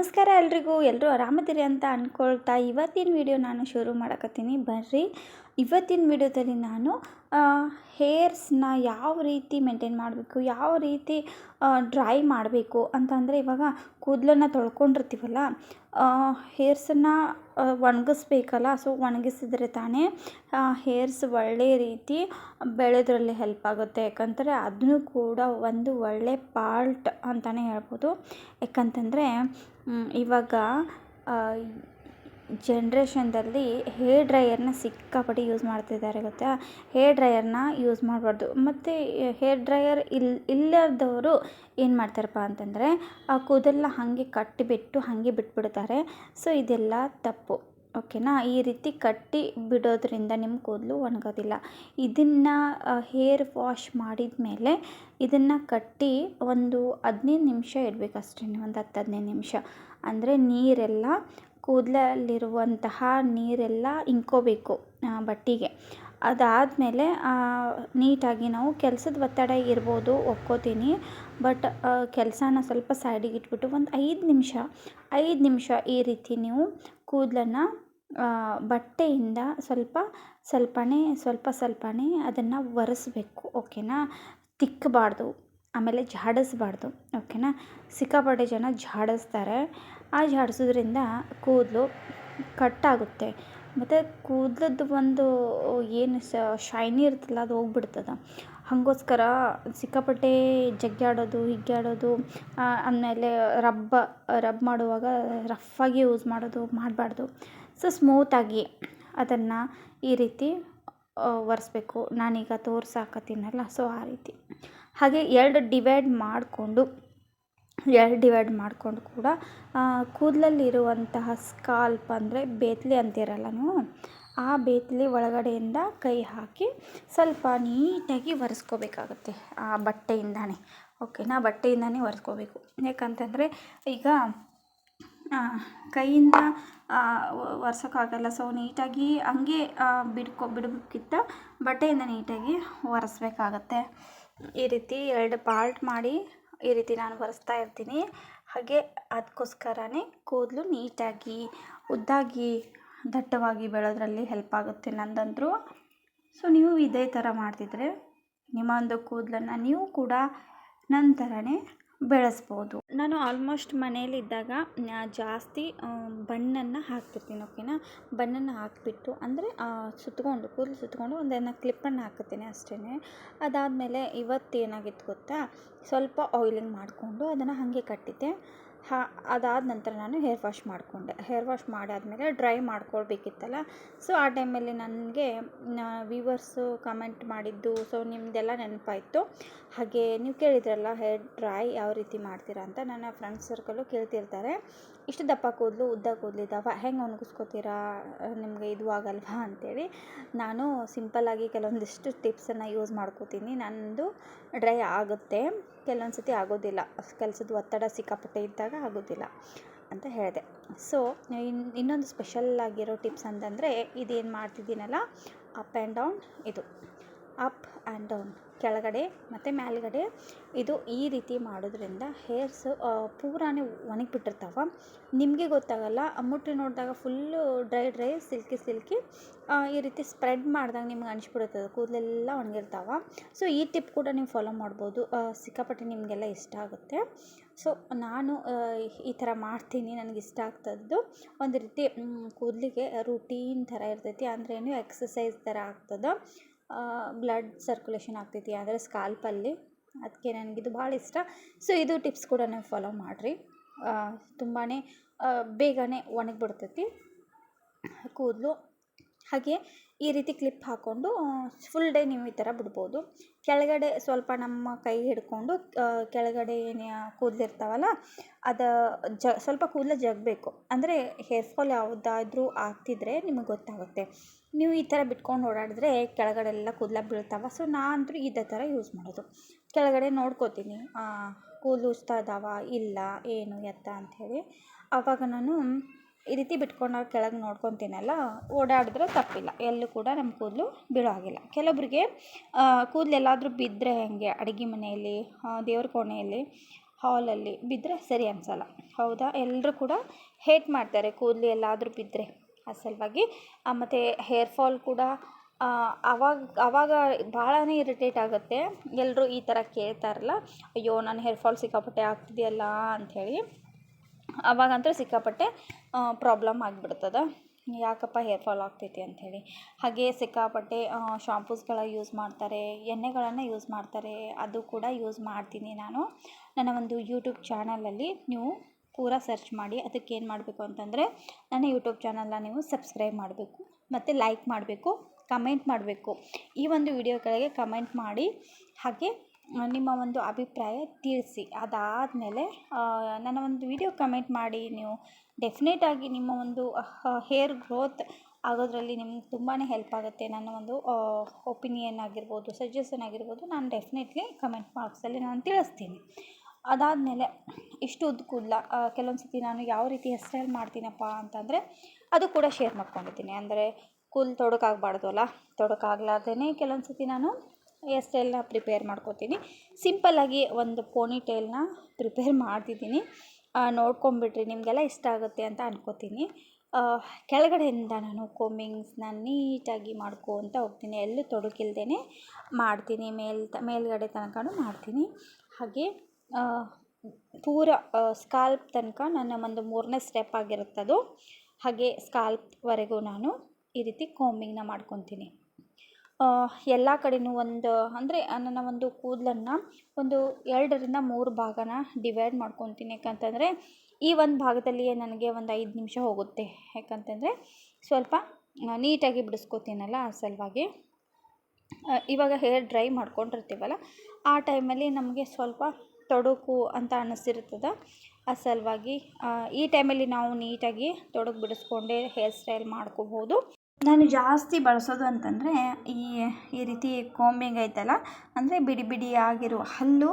ನಮಸ್ಕಾರ ಎಲ್ರಿಗೂ ಎಲ್ಲರೂ ಆರಾಮದಿರಿ ಅಂತ ಅಂದ್ಕೊಳ್ತಾ ಇವತ್ತಿನ ವಿಡಿಯೋ ನಾನು ಶುರು ಮಾಡಕತ್ತೀನಿ. ಬರ್ರಿ, ಇವತ್ತಿನ ವಿಡಿಯೋದಲ್ಲಿ ನಾನು ಹೇರ್ಸ್ನ ಯಾವ ರೀತಿ ಮೇಂಟೈನ್ ಮಾಡಬೇಕು, ಯಾವ ರೀತಿ ಡ್ರೈ ಮಾಡಬೇಕು ಅಂತಂದರೆ ಇವಾಗ ಕೂದಲನ್ನ ತೊಳ್ಕೊಂಡಿರ್ತೀವಲ್ಲ ಹೇರ್ಸನ್ನು ಒಣಗಿಸ್ಬೇಕಲ್ಲ, ಸೊ ಒಣಗಿಸಿದ್ರೆ ತಾನೇ ಹೇರ್ಸ್ ಒಳ್ಳೆಯ ರೀತಿ ಬೆಳೆದ್ರಲ್ಲಿ ಹೆಲ್ಪ್ ಆಗುತ್ತೆ. ಯಾಕಂದರೆ ಅದನ್ನು ಕೂಡ ಒಂದು ಒಳ್ಳೆಯ ಪಾರ್ಟ್ ಅಂತಲೇ ಹೇಳ್ಬೋದು. ಯಾಕಂತಂದರೆ ಇವಾಗ ಜನ್ರೇಷನ್ದಲ್ಲಿ ಹೇರ್ ಡ್ರೈಯರ್ನ ಸಿಕ್ಕಾಪಟ್ಟೆ ಯೂಸ್ ಮಾಡ್ತಿದ್ದಾರೆ ಗೊತ್ತಾ? ಹೇರ್ ಡ್ರೈಯರ್ನ ಯೂಸ್ ಮಾಡಬಾರ್ದು. ಮತ್ತು ಹೇರ್ ಡ್ರೈಯರ್ ಇಲ್ಲ ಇಲ್ಲದವರು ಏನು ಮಾಡ್ತಾರಪ್ಪ ಅಂತಂದರೆ, ಆ ಕೂದಲನ್ನ ಹಾಗೆ ಕಟ್ಟಿಬಿಟ್ಟು, ಹಾಗೆ ಬಿಟ್ಬಿಡ್ತಾರೆ. ಸೊ ಇದೆಲ್ಲ ತಪ್ಪು. ಓಕೆನಾ ಈ ರೀತಿ ಕಟ್ಟಿ ಬಿಡೋದ್ರಿಂದ ನಿಮ್ಮ ಕೂದಲು ಒಣಗೋದಿಲ್ಲ. ಇದನ್ನು ಹೇರ್ ವಾಶ್ ಮಾಡಿದ ಮೇಲೆ ಇದನ್ನು ಕಟ್ಟಿ ಒಂದು ಹದಿನೈದು ನಿಮಿಷ ಇಡಬೇಕು ಅಷ್ಟೇ ಒಂದು ಹತ್ತು ಹದಿನೈದು ನಿಮಿಷ. ಅಂದರೆ ನೀರೆಲ್ಲ ಕೂದಲಲ್ಲಿರುವಂತಹ ನೀರೆಲ್ಲ ಇಂಕೋಬೇಕು ಬಟ್ಟೆಗೆ. ಅದಾದಮೇಲೆ ನೀಟಾಗಿ ನಾವು ಕೆಲಸದ ಒತ್ತಡ ಇರ್ಬೋದು, ಒಪ್ಕೋತೀನಿ. ಬಟ್ ಕೆಲಸನ ಸ್ವಲ್ಪ ಸೈಡಿಗೆ ಇಟ್ಬಿಟ್ಟು ಒಂದು ಐದು ನಿಮಿಷ ಐದು ನಿಮಿಷ ಈ ರೀತಿ ನೀವು ಕೂದಲನ್ನು ಬಟ್ಟೆಯಿಂದ ಸ್ವಲ್ಪ ಸ್ವಲ್ಪನೇ ಸ್ವಲ್ಪ ಸ್ವಲ್ಪನೇ ಅದನ್ನು ಒರೆಸ್ಬೇಕು, ಓಕೆನಾ? ತಿಕ್ಕಬಾರ್ದು. ಆಮೇಲೆ ಝಾಡಿಸ್ಬಾರ್ದು ಓಕೆನಾ? ಸಿಕ್ಕಾಪಟ್ಟೆ ಜನ ಝಾಡಿಸ್ತಾರೆ ಆ ಝಾಡಿಸೋದ್ರಿಂದ ಕೂದಲು ಕಟ್ಟಾಗುತ್ತೆ. ಮತ್ತು ಕೂದಲದ್ದು ಒಂದು ಏನು ಶೈನಿ ಇರ್ತಲ್ಲ ಅದು ಹೋಗ್ಬಿಡ್ತದೆ. ಹಾಗೋಸ್ಕರ ಸಿಕ್ಕಾಪಟ್ಟೆ ಜಗ್ಗಾಡೋದು ಹಿಗ್ಗಾಡೋದು ಆಮೇಲೆ ರಬ್ಬ, ರಬ್ ಮಾಡುವಾಗ ರಫ್ಫಾಗಿ ಯೂಸ್ ಮಾಡೋದು, ಮಾಡಬಾರ್ದು. ಸೊ ಸ್ಮೂತಾಗಿ ಅದನ್ನು ಈ ರೀತಿ ಒರೆಸ್ಬೇಕು. ನಾನೀಗ ತೋರ್ಸಾಕತ್ತೀನಲ್ಲ ಸೊ ಆ ರೀತಿ. ಹಾಗೆ ಎರಡು ಡಿವೈಡ್ ಮಾಡಿಕೊಂಡು, ಎರಡು ಡಿವೈಡ್ ಮಾಡಿಕೊಂಡು ಕೂಡ ಕೂದಲಲ್ಲಿರುವಂತಹ ಸ್ಕಾಲ್ಪ್ ಅಂದರೆ ಬೇತ್ಲಿ ಅಂತೀರಲ್ಲ ನೀವು, ಆ ಬೇತ್ಲಿ ಒಳಗಡೆಯಿಂದ ಕೈ ಹಾಕಿ ಸ್ವಲ್ಪ ನೀಟಾಗಿ ಒರೆಸ್ಕೋಬೇಕಾಗತ್ತೆ ಆ ಬಟ್ಟೆಯಿಂದನೇ. ಓಕೆನಾ? ಬಟ್ಟೆಯಿಂದನೇ ಒರೆಸ್ಕೋಬೇಕು. ಯಾಕಂತಂದರೆ ಈಗ ಕೈಯಿಂದ ಒರೆಸೋಕ್ಕಾಗಲ್ಲ. ಸೊ ನೀಟಾಗಿ ಹಂಗೆ ಬಿಡ್ಕೊ, ಬಿಡಬೇಕಿತ್ತ ಬಟ್ಟೆಯಿಂದ ನೀಟಾಗಿ ಒರೆಸ್ಬೇಕಾಗತ್ತೆ. ಈ ರೀತಿ ಎರಡು ಪಾರ್ಟ್ ಮಾಡಿ ಈ ರೀತಿ ನಾನು ಒರೆಸ್ತಾ ಇರ್ತೀನಿ. ಹಾಗೆ ಅದಕ್ಕೋಸ್ಕರನೇ ಕೂದಲು ನೀಟಾಗಿ, ಉದ್ದಾಗಿ, ದಟ್ಟವಾಗಿ ಬೆಳೆಯೋದ್ರಲ್ಲಿ ಹೆಲ್ಪ್ ಆಗುತ್ತೆ ನಂದಂತೂ ಸೊ ನೀವು ಇದೇ ಥರ ಮಾಡ್ತಿದ್ರೆ ನಿಮ್ಮ ಒಂದು ಕೂದಲನ್ನು ನೀವು ಕೂಡ ನನ್ನ ಥರನೇ ಬೆಳೆಸ್ಬೋದು. ನಾನು ಆಲ್ಮೋಸ್ಟ್ ಮನೇಲಿದ್ದಾಗ ಜಾಸ್ತಿ ಬಣ್ಣನ್ನು ಹಾಕ್ತಿರ್ತೀನಿ, ಓಕೆನಾ? ಬಣ್ಣನ್ನು ಹಾಕಿಬಿಟ್ಟು, ಅಂದರೆ ಸುತ್ತಕೊಂಡು ಕೂದಲು ಸುತ್ತಕೊಂಡು ಒಂದನ್ನು ಕ್ಲಿಪ್ಪನ್ನು ಹಾಕ್ತೀನಿ ಅಷ್ಟೇ ಅದಾದಮೇಲೆ ಇವತ್ತು ಏನಾಗಿತ್ತು ಗೊತ್ತಾ? ಸ್ವಲ್ಪ ಆಯ್ಲಿಂಗ್ ಮಾಡಿಕೊಂಡು ಅದನ್ನು ಹಾಗೆ ಕಟ್ಟಿದ್ದೆ. ಹಾ, ಅದಾದ ನಂತರ ನಾನು ಹೇರ್ ವಾಶ್ ಮಾಡಿಕೊಂಡೆ. ಹೇರ್ ವಾಶ್ ಮಾಡಾದಮೇಲೆ ಡ್ರೈ ಮಾಡ್ಕೊಳ್ಬೇಕಿತ್ತಲ್ಲ? ಸೊ ಆ ಟೈಮಲ್ಲಿ ನನಗೆ ವೀವರ್ಸು ಕಮೆಂಟ್ ಮಾಡಿದ್ದು ಸೊ ನಿಮ್ಮದೆಲ್ಲ ನೆನಪಾಯಿತು. ಹಾಗೆ ನೀವು ಕೇಳಿದ್ರಲ್ಲ ಹೇರ್ ಡ್ರೈ ಯಾವ ರೀತಿ ಮಾಡ್ತೀರಾ ಅಂತ ನನ್ನ ಫ್ರೆಂಡ್ಸ್ ಸರ್ಕಲ್ಲು ಕೇಳ್ತಿರ್ತಾರೆ. ಇಷ್ಟು ದಪ್ಪ ಕೂದಲು, ಉದ್ದ ಕೂದಲಿದ್ದಾವ ಹೆಂಗೆ ಒಣಗಿಸ್ಕೋತೀರಾ? ನಿಮಗೆ ಇದು ಆಗಲ್ವಾ ಅಂತೇಳಿ ನಾನು ಸಿಂಪಲ್ಲಾಗಿ ಕೆಲವೊಂದಿಷ್ಟು ಟಿಪ್ಸನ್ನು ಯೂಸ್ ಮಾಡ್ಕೋತೀನಿ. ನನ್ನದು ಡ್ರೈ ಆಗುತ್ತೆ. ಕೆಲವೊಂದು ಸತಿ ಆಗೋದಿಲ್ಲ. ಕೆಲಸದ ಒತ್ತಡ ಸಿಕ್ಕಾಪಟ್ಟೆ ಇದ್ದಾಗ ಆಗೋದಿಲ್ಲ ಅಂತ ಹೇಳಿದೆ. ಸೊ ಇನ್ನು ಇನ್ನೊಂದು ಸ್ಪೆಷಲ್ ಆಗಿರೋ ಟಿಪ್ಸ್ ಅಂತಂದರೆ ಇದೇನು ಮಾಡ್ತಿದ್ದೀನಲ್ಲ? ಅಪ್ ಆ್ಯಂಡ್ ಡೌನ್ ಇದು. Up and down. ಕೆಳಗಡೆ ಮತ್ತು ಮೇಲ್ಗಡೆ ಇದು ಈ ರೀತಿ ಮಾಡೋದ್ರಿಂದ ಹೇರ್ಸ್ ಪೂರಾನೇ ಒಣಗಿಬಿಟ್ಟಿರ್ತಾವ. ನಿಮಗೆ ಗೊತ್ತಾಗಲ್ಲ ಮುಟ್ಟಿ ನೋಡಿದಾಗ full dry dry silky silky ಈ ರೀತಿ ಸ್ಪ್ರೆಡ್ ಮಾಡಿದಾಗ ನಿಮ್ಗೆ ಅನಿಸ್ಬಿಡುತ್ತದೆ ಕೂದಲೆಲ್ಲ ಒಣಗಿರ್ತಾವ. ಸೊ ಈ ಟಿಪ್ ಕೂಡ ನೀವು ಫಾಲೋ ಮಾಡ್ಬೋದು. ಸಿಕ್ಕಾಪಟ್ಟೆ ನಿಮಗೆಲ್ಲ ಇಷ್ಟ ಆಗುತ್ತೆ. ಸೊ ನಾನು ಈ ಥರ ಮಾಡ್ತೀನಿ, ನನಗೆ ಇಷ್ಟ ಆಗ್ತದ್ದು. ಒಂದು ರೀತಿ ಕೂದಲಿಗೆ ರೂಟೀನ್ ಥರ ಇರ್ತೈತಿ ಅಂದ್ರೇನು ಎಕ್ಸಸೈಸ್ ಥರ ಆಗ್ತದೆ ಬ್ಲಡ್ ಸರ್ಕ್ಯುಲೇಷನ್ ಆಗ್ತೈತಿ ಅಂದರೆ ಸ್ಕಾಲ್ಪಲ್ಲಿ ಅದಕ್ಕೆ ನನಗಿದು ಭಾಳ ಇಷ್ಟ. ಸೊ ಇದು ಟಿಪ್ಸ್ ಕೂಡ ನೀವು ಫಾಲೋ ಮಾಡಿರಿ. ತುಂಬಾ ಬೇಗನೆ ಒಣಗಿಬಿಡ್ತೈತಿ ಕೂದಲು. ಹಾಗೆ ಈ ರೀತಿ ಕ್ಲಿಪ್ ಹಾಕ್ಕೊಂಡು ಫುಲ್ ಡೇ ನೀವು ಈ ಥರ ಬಿಡ್ಬೋದು. ಕೆಳಗಡೆ ಸ್ವಲ್ಪ ನಮ್ಮ ಕೈ ಹಿಡ್ಕೊಂಡು ಕೆಳಗಡೆ ಏನು ಕೂದಲಿರ್ತಾವಲ್ಲ ಅದು ಜ, ಸ್ವಲ್ಪ ಕೂದಲು ಜಗಬೇಕು. ಅಂದರೆ ಹೇರ್ ಫಾಲ್ ಯಾವುದಾದ್ರೂ ಆಗ್ತಿದ್ರೆ ನಿಮಗೆ ಗೊತ್ತಾಗುತ್ತೆ. ನೀವು ಈ ಥರ ಬಿಟ್ಕೊಂಡು ಓಡಾಡಿದ್ರೆ ಕೆಳಗಡೆ ಎಲ್ಲ ಕೂದಲ ಬೀಳ್ತಾವೆ. ಸೊ ನಾನಂತೂ ಇದೇ ಥರ ಯೂಸ್ ಮಾಡೋದು. ಕೆಳಗಡೆ ನೋಡ್ಕೋತೀನಿ. ಕೂದಲು ಉಜ್ತಾ ಇದಾವ ಇಲ್ಲ, ಏನು, ಎತ್ತ ಅಂಥೇಳಿ ಆವಾಗ ನಾನು ಈ ರೀತಿ ಬಿಟ್ಕೊಂಡಾಗ ಕೆಳಗೆ ನೋಡ್ಕೊತೀನಲ್ಲ, ಓಡಾಡಿದ್ರೆ ತಪ್ಪಿಲ್ಲ. ಎಲ್ಲೂ ಕೂಡ ನಮ್ಮ ಕೂದಲು ಬೀಳೋ ಹಾಗಿಲ್ಲ ಕೆಲವೊಬ್ಬರಿಗೆ ಕೂದಲು ಎಲ್ಲಾದರೂ ಬಿದ್ದರೆ ಹೇಗೆ, ಅಡುಗೆ ಮನೆಯಲ್ಲಿ ದೇವ್ರ ಕೋಣೆಯಲ್ಲಿ ಹಾಲಲ್ಲಿ ಬಿದ್ದರೆ ಸರಿ ಅನಿಸಲ್ಲ. ಹೌದಾ? ಎಲ್ಲರೂ ಕೂಡ ಹೇಟ್ ಮಾಡ್ತಾರೆ, ಕೂದಲು ಎಲ್ಲಾದರೂ ಬಿದ್ದರೆ ಆ ಸಲುವಾಗಿ ಮತ್ತು ಹೇರ್ ಫಾಲ್ ಕೂಡ ಆವಾಗ ಆವಾಗ ಭಾಳನೇ ಇರಿಟೇಟ್ ಆಗುತ್ತೆ. ಎಲ್ಲರೂ ಈ ಥರ ಕೇಳ್ತಾರಲ್ಲ, ಅಯ್ಯೋ ನನ್ನ ಹೇರ್ ಫಾಲ್ ಸಿಕ್ಕಾಪಟ್ಟೆ ಆಗ್ತಿದೆಯಲ್ಲ ಅಂಥೇಳಿ. ಅವಾಗಂತೂ ಸಿಕ್ಕಾಪಟ್ಟೆ ಪ್ರಾಬ್ಲಮ್ ಆಗಿಬಿಡ್ತದೆ. ಯಾಕಪ್ಪ ಹೇರ್ ಫಾಲ್ ಆಗ್ತೈತಿ ಅಂಥೇಳಿ. ಹಾಗೆ ಸಿಕ್ಕಾಪಟ್ಟೆ ಶಾಂಪೂಸ್ಗಳ ಯೂಸ್ ಮಾಡ್ತಾರೆ, ಎಣ್ಣೆಗಳನ್ನು ಯೂಸ್ ಮಾಡ್ತಾರೆ, ಅದು ಕೂಡ ಯೂಸ್ ಮಾಡ್ತೀನಿ ನಾನು. ನನ್ನ ಒಂದು ಯೂಟ್ಯೂಬ್ ಚಾನಲಲ್ಲಿ ನೀವು ಪೂರ ಸರ್ಚ್ ಮಾಡಿ ಅದಕ್ಕೆ ಏನು ಮಾಡಬೇಕು ಅಂತಂದರೆ ನನ್ನ ಯೂಟ್ಯೂಬ್ ಚಾನಲ್ನ ನೀವು ಸಬ್ಸ್ಕ್ರೈಬ್ ಮಾಡಬೇಕು, ಮತ್ತು ಲೈಕ್ ಮಾಡಬೇಕು ಕಮೆಂಟ್ ಮಾಡಬೇಕು. ಈ ಒಂದು ವಿಡಿಯೋಗಳಿಗೆ ಕಮೆಂಟ್ ಮಾಡಿ, ಹಾಗೆ ನಿಮ್ಮ ಒಂದು ಅಭಿಪ್ರಾಯ ತಿಳಿಸಿ. ಅದಾದಮೇಲೆ ನನ್ನ ಒಂದು ವಿಡಿಯೋ ಕಮೆಂಟ್ ಮಾಡಿ ನೀವು. ಡೆಫಿನೆಟಾಗಿ ನಿಮ್ಮ ಒಂದು ಹೇರ್ ಗ್ರೋತ್ ಆಗೋದ್ರಲ್ಲಿ ನಿಮ್ಗೆ ತುಂಬಾ ಹೆಲ್ಪ್ ಆಗುತ್ತೆ. ನನ್ನ ಒಂದು ಒಪಿನಿಯನ್ ಆಗಿರ್ಬೋದು ಸಜೆಷನ್ ಆಗಿರ್ಬೋದು, ನಾನು ಡೆಫಿನೆಟ್ಲಿ ಕಮೆಂಟ್ ಬಾಕ್ಸಲ್ಲಿ ನಾನು ತಿಳಿಸ್ತೀನಿ. ಅದಾದಮೇಲೆ ಇಷ್ಟು ಉದ್ದ ಕೂದಲ ಕೆಲವೊಂದು ಸತಿ ನಾನು ಯಾವ ರೀತಿ ಹೇರ್ ಸ್ಟೈಲ್ ಮಾಡ್ತೀನಪ್ಪ ಅಂತಂದರೆ ಅದು ಕೂಡ ಶೇರ್ ಮಾಡ್ಕೊಂಡಿದ್ದೀನಿ. ಅಂದರೆ ಕೂಲ್ ತೊಡಕಾಗಬಾರ್ದು ಅಲ್ಲ ತೊಡಕಾಗ್ಲಾರ್ದೇ ಕೆಲವೊಂದು ಸತಿ ನಾನು ಹೇರ್ ಸ್ಟೈಲ್ನ ಪ್ರಿಪೇರ್ ಮಾಡ್ಕೋತೀನಿ. ಸಿಂಪಲ್ಲಾಗಿ ಒಂದು ಪೋನಿ ಟೈಲ್ನ ಪ್ರಿಪೇರ್ ಮಾಡ್ತಿದ್ದೀನಿ. ನೋಡ್ಕೊಂಬಿಟ್ರಿ ನಿಮಗೆಲ್ಲ ಇಷ್ಟ ಆಗುತ್ತೆ ಅಂತ ಅಂದ್ಕೋತೀನಿ ಕೆಳಗಡೆಯಿಂದ ನಾನು ಕೋಮಿಂಗ್ಸ್ನ ನೀಟಾಗಿ ಮಾಡ್ಕೊತ ಹೋಗ್ತೀನಿ. ಎಲ್ಲೂ ತೊಡಕಿಲ್ದೇ ಮಾಡ್ತೀನಿ. ಮೇಲ್ ಮೇಲುಗಡೆ ತನಕನೂ ಮಾಡ್ತೀನಿ. ಹಾಗೆ ಪೂರ ಸ್ಕಾಲ್ಪ್ ತನಕ ನನ್ನ ಒಂದು ಮೂರನೇ ಸ್ಟೆಪ್ ಆಗಿರುತ್ತದು. ಹಾಗೆ ಸ್ಕಾಲ್ಪ್ವರೆಗೂ ನಾನು ಈ ರೀತಿ ಕೋಮಿಂಗ್ನ ಮಾಡ್ಕೊತೀನಿ. ಎಲ್ಲ ಕಡೆಯೂ ಒಂದು, ಅಂದರೆ ನನ್ನ ಒಂದು ಕೂದಲನ್ನು ಒಂದು ಎರಡರಿಂದ ಮೂರು ಭಾಗನ ಡಿವೈಡ್ ಮಾಡ್ಕೊತೀನಿ. ಯಾಕಂತಂದರೆ ಈ ಒಂದು ಭಾಗದಲ್ಲಿಯೇ ನನಗೆ ಒಂದು ಐದು ನಿಮಿಷ ಹೋಗುತ್ತೆ. ಯಾಕಂತಂದರೆ ಸ್ವಲ್ಪ ನೀಟಾಗಿ ಬಿಡಿಸ್ಕೋತೀನಲ್ಲ ಆ ಸಲುವಾಗಿ. ಇವಾಗ ಹೇರ್ ಡ್ರೈ ಮಾಡ್ಕೊಂಡಿರ್ತೀವಲ್ಲ, ಆ ಟೈಮಲ್ಲಿ ನಮಗೆ ಸ್ವಲ್ಪ ತೊಡಕು ಅಂತ ಅನ್ನಿಸಿರ್ತದೆ ಆ ಸಲುವಾಗಿ ಈ ಟೈಮಲ್ಲಿ ನಾವು ನೀಟಾಗಿ ತೊಡಕು ಬಿಡಿಸ್ಕೊಂಡೇ ಹೇರ್ ಸ್ಟೈಲ್ ಮಾಡ್ಕೋಬೋದು. ನಾನು ಜಾಸ್ತಿ ಬಳಸೋದು ಅಂತಂದರೆ, ಈ ಈ ರೀತಿ ಕೋಂಬಿಂಗ್ ಐತಲ್ಲ, ಅಂದರೆ ಬಿಡಿ ಬಿಡಿಯಾಗಿರೋ, ಹಲ್ಲು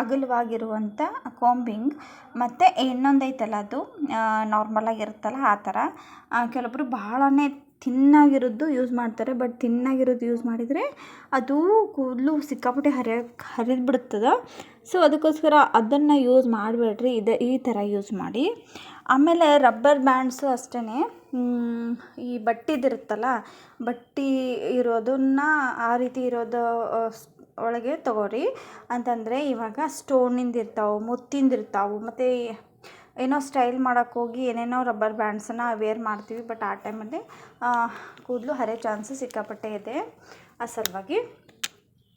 ಅಗಲವಾಗಿರುವಂಥ ಕೋಂಬಿಂಗ್ ಮತ್ತು ಇನ್ನೊಂದು ಐತಲ್ಲ ಅದು ನಾರ್ಮಲಾಗಿರುತ್ತಲ್ಲ ಆ ಥರ ಕೆಲವೊಬ್ಬರು ಭಾಳನೇ ತಿನ್ನಾಗಿರೋದು ಯೂಸ್ ಮಾಡ್ತಾರೆ ಬಟ್ ತಿನ್ನಾಗಿರೋದು ಯೂಸ್ ಮಾಡಿದರೆ ಅದು ಕೂದಲು ಸಿಕ್ಕಾಪಟ್ಟೆ ಹರಿಯ ಹರಿದು ಬಿಡ್ತದೆ ಸೊ ಅದಕ್ಕೋಸ್ಕರ ಅದನ್ನು ಯೂಸ್ ಮಾಡಬೇಡ್ರಿ, ಇದೆ ಈ ಥರ ಯೂಸ್ ಮಾಡಿ. ಆಮೇಲೆ ರಬ್ಬರ್ ಬ್ಯಾಂಡ್ಸು ಅಷ್ಟೇ ಈ ಬಟ್ಟಿದಿರುತ್ತಲ್ಲ, ಬಟ್ಟಿ ಇರೋದನ್ನ ಆ ರೀತಿ ಇರೋದು ಒಳಗೆ ತಗೋರಿ. ಅಂತಂದರೆ ಇವಾಗ ಸ್ಟೋನಿಂದು ಇರ್ತಾವೆ, ಮುತ್ತಿಂದು ಇರ್ತಾವೆ, ಮತ್ತು ಏನೋ ಸ್ಟೈಲ್ ಮಾಡೋಕ್ಕೋಗಿ ಏನೇನೋ ರಬ್ಬರ್ ಬ್ಯಾಂಡ್ಸನ್ನು ವೇರ್ ಮಾಡ್ತೀವಿ ಬಟ್ ಆ ಟೈಮಲ್ಲಿ ಕೂದಲು ಹರೆ ಚಾನ್ಸು ಸಿಕ್ಕಾಪಟ್ಟೆ ಇದೆ ಆ ಸಲುವಾಗಿ.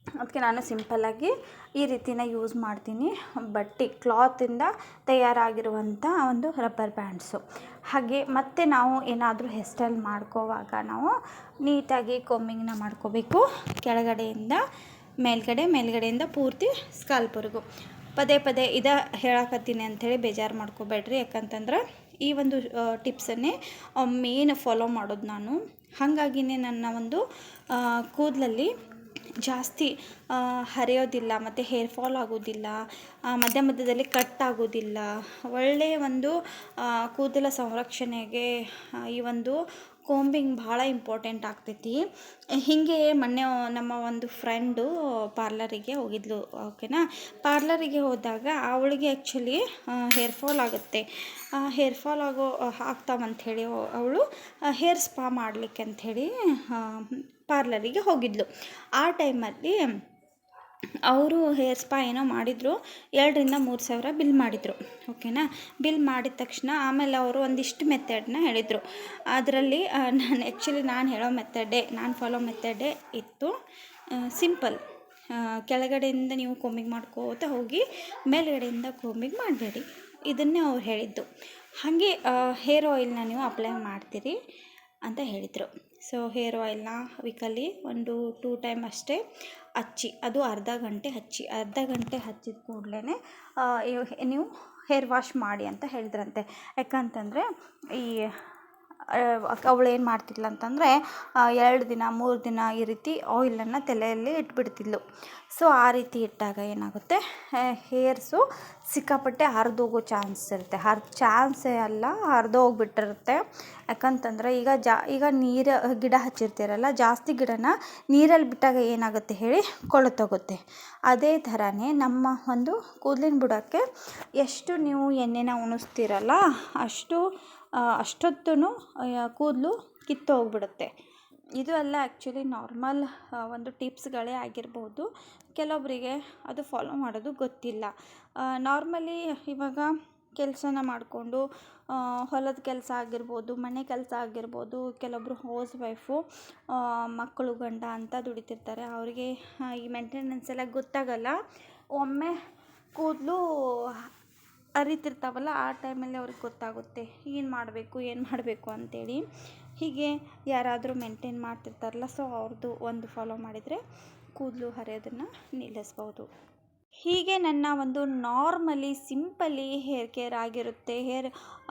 ಅದಕ್ಕೆ ನಾನು ಸಿಂಪಲ್ಲಾಗಿ ಈ ರೀತಿನ ಯೂಸ್ ಮಾಡ್ತೀನಿ. ಬಟ್ಟೆ ಕ್ಲಾತಿಂದ ತಯಾರಾಗಿರುವಂಥ ಒಂದು ರಬ್ಬರ್ ಬ್ಯಾಂಡ್ಸು ಹಾಗೆ ಮತ್ತೆ ನಾವು ಏನಾದರೂ ಹೇರ್ ಸ್ಟೈಲ್ ಮಾಡ್ಕೋವಾಗ ನಾವು ನೀಟಾಗಿ ಕೊಮ್ಮಿಂಗ್ನ ಮಾಡ್ಕೋಬೇಕು. ಕೆಳಗಡೆಯಿಂದ ಮೇಲ್ಗಡೆ, ಮೇಲ್ಗಡೆಯಿಂದ ಪೂರ್ತಿ ಸ್ಕಾಲ್ಪ್ವರೆಗೂ ಪದೇ ಪದೇ ಇದು ಹೇಳಕತ್ತೀನಿ ಅಂಥೇಳಿ ಬೇಜಾರು ಮಾಡ್ಕೋಬೇಡ್ರಿ. ಯಾಕಂತಂದ್ರೆ ಈ ಒಂದು ಟಿಪ್ಸನ್ನೇ ಮೇನ್ ಫಾಲೋ ಮಾಡೋದು ನಾನು. ಹಾಗಾಗಿನೇ ನನ್ನ ಒಂದು ಕೂದಲಲ್ಲಿ ಜಾಸ್ತಿ ಹರಿಯೋದಿಲ್ಲ, ಮತ್ತು ಹೇರ್ ಫಾಲ್ ಆಗೋದಿಲ್ಲ ಮಧ್ಯ ಮಧ್ಯದಲ್ಲಿ ಕಟ್ ಆಗೋದಿಲ್ಲ. ಒಳ್ಳೆಯ ಒಂದು ಕೂದಲ ಸಂರಕ್ಷಣೆಗೆ ಈ ಒಂದು ಕೋಂಬಿಂಗ್ ಭಾಳ ಇಂಪಾರ್ಟೆಂಟ್ ಆಗ್ತೈತಿ. ಹೀಗೆ ಮೊನ್ನೆ ನಮ್ಮ ಒಂದು ಫ್ರೆಂಡು ಪಾರ್ಲರಿಗೆ ಹೋಗಿದ್ಲು ಓಕೆನಾ ಪಾರ್ಲರಿಗೆ ಹೋದಾಗ ಅವಳಿಗೆ ಆ್ಯಕ್ಚುಲಿ ಹೇರ್ ಫಾಲ್ ಆಗುತ್ತೆ. ಹೇರ್ ಫಾಲ್ ಆಗೋ ಆಗ್ತಾವಂಥೇಳಿ ಅವಳು ಹೇರ್ ಸ್ಪಾ ಮಾಡಲಿಕ್ಕೆ ಅಂಥೇಳಿ ಪಾರ್ಲರಿಗೆ ಹೋಗಿದ್ಲು. ಆ ಟೈಮಲ್ಲಿ ಅವರು ಹೇರ್ ಸ್ಪಾ ಏನೋ ಮಾಡಿದರು, ಎರಡರಿಂದ ಮೂರು ಸಾವಿರ ಬಿಲ್ ಮಾಡಿದರು, ಓಕೆನಾ? ಬಿಲ್ ಮಾಡಿದ ತಕ್ಷಣ ಆಮೇಲೆ ಅವರು ಒಂದಿಷ್ಟು ಮೆಥಡನ್ನ ಹೇಳಿದರು. ಅದರಲ್ಲಿ ನಾನು ಆ್ಯಕ್ಚುಲಿ ನಾನು ಹೇಳೋ ಮೆಥಡೇ, ನಾನು ಫಾಲೋ ಮೆಥಡೇ ಇತ್ತು ಸಿಂಪಲ್ ಕೆಳಗಡೆಯಿಂದ ನೀವು ಕೋಮಿಂಗ್ ಮಾಡ್ಕೋತಾ ಹೋಗಿ, ಮೇಲುಗಡೆಯಿಂದ ಕೋಮಿಂಗ್ ಮಾಡಬೇಡಿ. ಇದನ್ನೇ ಅವ್ರು ಹೇಳಿದ್ದು. ಹಾಗೆ ಹೇರ್ ಆಯಿಲ್ನ ನೀವು ಅಪ್ಲೈ ಮಾಡ್ತೀರಿ ಅಂತ ಹೇಳಿದರು. ಸೊ ಹೇರ್ ಆಯಿಲ್ನ ವೀಕಲ್ಲಿ ಒಂದು ಟೂ ಟೈಮ್ ಅಷ್ಟೇ ಹಚ್ಚಿ, ಅದು ಅರ್ಧ ಗಂಟೆ ಹಚ್ಚಿ, ಅರ್ಧ ಗಂಟೆ ಹಚ್ಚಿದ ಕೂಡಲೇ ನೀವು ಹೇರ್ ವಾಶ್ ಮಾಡಿ ಅಂತ ಹೇಳಿದ್ರಂತೆ. ಯಾಕಂತಂದರೆ ಈ ಅವಳು ಏನು ಮಾಡ್ತಿದ್ಲು ಅಂತಂದರೆ ಎರಡು ದಿನ, ಮೂರು ದಿನ ಈ ರೀತಿ ಆಯಿಲನ್ನು ತಲೆಯಲ್ಲಿ ಇಟ್ಬಿಡ್ತಿದ್ಲು. ಸೊ ಆ ರೀತಿ ಇಟ್ಟಾಗ ಏನಾಗುತ್ತೆ? ಹೇರ್ಸು ಸಿಕ್ಕಾಪಟ್ಟೆ ಹರಿದೋಗೋ ಚಾನ್ಸ್ ಇರುತ್ತೆ. ಹರ್ ಚಾನ್ಸೇ ಅಲ್ಲ, ಹರಿದೋಗ್ಬಿಟ್ಟಿರುತ್ತೆ. ಯಾಕಂತಂದರೆ ಈಗ ಜಾ, ಈಗ ನೀರು, ಗಿಡ ಹಚ್ಚಿರ್ತೀರಲ್ಲ, ಜಾಸ್ತಿ ಗಿಡನ ನೀರಲ್ಲಿ ಬಿಟ್ಟಾಗ ಏನಾಗುತ್ತೆ ಹೇಳಿ? ಕೊಳತೋಗುತ್ತೆ. ಅದೇ ಥರನೇ ನಮ್ಮ ಒಂದು ಕೂದಲಿನ ಬುಡಕ್ಕೆ ಎಷ್ಟು ನೀವು ಎಣ್ಣೆನ ಉಣಿಸ್ತೀರಲ್ಲ, ಅಷ್ಟು ಅಷ್ಟೊತ್ತೂ ಕೂದಲು ಕಿತ್ತೋಗ್ಬಿಡುತ್ತೆ ಇದು ಎಲ್ಲ ಆ್ಯಕ್ಚುಲಿ ನಾರ್ಮಲ್ ಒಂದು ಟಿಪ್ಸ್ಗಳೇ ಆಗಿರ್ಬೋದು. ಕೆಲವೊಬ್ಬರಿಗೆ ಅದು ಫಾಲೋ ಮಾಡೋದು ಗೊತ್ತಿಲ್ಲ. ನಾರ್ಮಲಿ ಇವಾಗ ಕೆಲಸನ ಮಾಡಿಕೊಂಡು ಹೊಲದ ಕೆಲಸ ಆಗಿರ್ಬೋದು, ಮನೆ ಕೆಲಸ ಆಗಿರ್ಬೋದು ಕೆಲವೊಬ್ಬರು ಹೌಸ್ ವೈಫು ಮಕ್ಕಳು ಗಂಡ ಅಂತ ದುಡಿತಿರ್ತಾರೆ. ಅವರಿಗೆ ಈ ಮೇಂಟೆನೆನ್ಸ್ ಎಲ್ಲ ಗೊತ್ತಾಗಲ್ಲ. ಒಮ್ಮೆ ಕೂದಲು ಹರಿತಿರ್ತಾವಲ್ಲ ಆ ಟೈಮಲ್ಲಿ ಅವ್ರಿಗೆ ಗೊತ್ತಾಗುತ್ತೆ ಏನು ಮಾಡಬೇಕು ಏನು ಮಾಡಬೇಕು ಅಂತೇಳಿ. ಹೀಗೆ ಯಾರಾದರೂ ಮೇಂಟೈನ್ ಮಾಡ್ತಿರ್ತಾರಲ್ಲ ಸೊ ಅವ್ರದ್ದು ಒಂದು ಫಾಲೋ ಮಾಡಿದರೆ ಕೂದಲು ಹರಿಯೋದನ್ನು ನಿಲ್ಲಿಸ್ಬೋದು. ಹೀಗೆ ನನ್ನ ಒಂದು ನಾರ್ಮಲಿ ಸಿಂಪಲಿ ಹೇರ್ ಕೇರ್ ಆಗಿರುತ್ತೆ. ಹೇರ್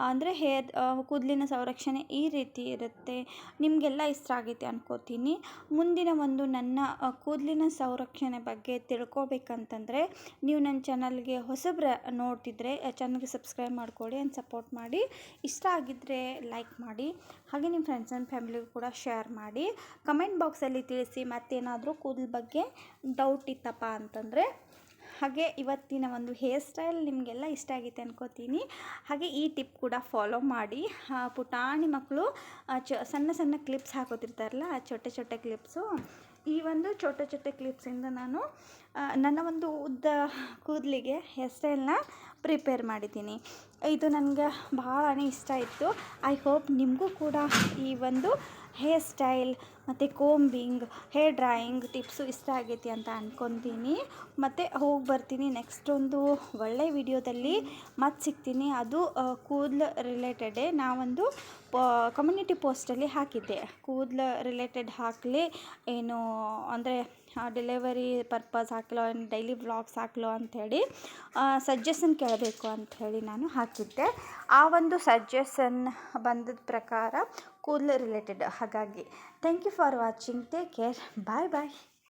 ಅಂದರೆ ಹೇರ್ ಕೂದಲಿನ ಸಂರಕ್ಷಣೆ ಈ ರೀತಿ ಇರುತ್ತೆ. ನಿಮಗೆಲ್ಲ ಇಷ್ಟ ಆಗೈತೆ ಅನ್ಕೋತೀನಿ. ಮುಂದಿನ ಒಂದು ನನ್ನ ಕೂದಲಿನ ಸಂರಕ್ಷಣೆ ಬಗ್ಗೆ ತಿಳ್ಕೊಬೇಕಂತಂದರೆ ನೀವು ನನ್ನ ಚಾನಲ್ಗೆ ಹೊಸಬ್ರ ನೋಡ್ತಿದ್ರೆ ಚಾನಲ್ಗೆ ಸಬ್ಸ್ಕ್ರೈಬ್ ಮಾಡ್ಕೊಳ್ಳಿ ಆ್ಯಂಡ್ ಸಪೋರ್ಟ್ ಮಾಡಿ. ಇಷ್ಟ ಆಗಿದ್ದರೆ ಲೈಕ್ ಮಾಡಿ. ಹಾಗೆ ನಿಮ್ಮ ಫ್ರೆಂಡ್ಸ್ ಆ್ಯಂಡ್ ಫ್ಯಾಮಿಲಿಗೂ ಕೂಡ ಶೇರ್ ಮಾಡಿ. ಕಮೆಂಟ್ ಬಾಕ್ಸಲ್ಲಿ ತಿಳಿಸಿ ಮತ್ತೇನಾದರೂ ಕೂದಲು ಬಗ್ಗೆ ಡೌಟ್ ಇತ್ತಪ್ಪ ಅಂತಂದರೆ ಹಾಗೆ ಇವತ್ತಿನ ಒಂದು ಹೇರ್ ಸ್ಟೈಲ್ ನಿಮಗೆಲ್ಲ ಇಷ್ಟ ಆಗಿತ್ತು ಅನ್ಕೋತೀನಿ. ಹಾಗೆ ಈ ಟಿಪ್ ಕೂಡ ಫಾಲೋ ಮಾಡಿ. ಪುಟಾಣಿ ಮಕ್ಕಳು ಚ, ಸಣ್ಣ ಸಣ್ಣ ಕ್ಲಿಪ್ಸ್ ಹಾಕೋತಿರ್ತಾರಲ್ಲ, ಆ ಚೊಟ್ಟೆ ಚೊಟ್ಟೆ ಕ್ಲಿಪ್ಸು. ಈ ಒಂದು ಚೊಟ್ಟೆ ಚೊಟ್ಟೆ ಕ್ಲಿಪ್ಸಿಂದ ನಾನು ನನ್ನ ಒಂದು ಉದ್ದ ಕೂದಲಿಗೆ ಹೇರ್ ಸ್ಟೈಲ್ನ ಪ್ರಿಪೇರ್ ಮಾಡಿದ್ದೀನಿ. ಇದು ನನಗೆ ಭಾಳ ಇಷ್ಟ ಇತ್ತು. ಐ ಹೋಪ್ ನಿಮಗೂ ಕೂಡ ಈ ಒಂದು ಹೇರ್ ಸ್ಟೈಲ್ ಮತ್ತು ಕೋಂಬಿಂಗ್ ಹೇರ್ ಡ್ರಾಯಿಂಗ್ ಟಿಪ್ಸು ಇಷ್ಟ ಆಗೈತಿ ಅಂತ ಅಂದ್ಕೊತೀನಿ ಮತ್ತು ಹೋಗಿ ಬರ್ತೀನಿ ನೆಕ್ಸ್ಟ್ ಒಂದು ಒಳ್ಳೆ ವಿಡಿಯೋದಲ್ಲಿ ಮತ್ತೆ ಸಿಗ್ತೀನಿ. ಅದು ಕೂದಲು ರಿಲೇಟೆಡೇ ನಾವೊಂದು ಕಮ್ಯುನಿಟಿ ಪೋಸ್ಟಲ್ಲಿ ಹಾಕಿದ್ದೆ. ಕೂದಲು ರಿಲೇಟೆಡ್ ಹಾಕಲಿ, ಏನು, ಅಂದರೆ ಡೆಲಿವರಿ ಪರ್ಪಸ್ ಹಾಕಲೋ ಡೈಲಿ ವ್ಲಾಗ್ಸ್ ಹಾಕಲೋ ಅಂಥೇಳಿ ಸಜೆಷನ್ ಕೇಳಬೇಕು ಅಂಥೇಳಿ ನಾನು ಹಾಕಿದ್ದೆ. ಆ ಒಂದು ಸಜೆಷನ್ ಬಂದದ ಪ್ರಕಾರ ಕೂದಲು ರಿಲೇಟೆಡ್ ಹಾಗಾಗಿ thank you for watching take care bye bye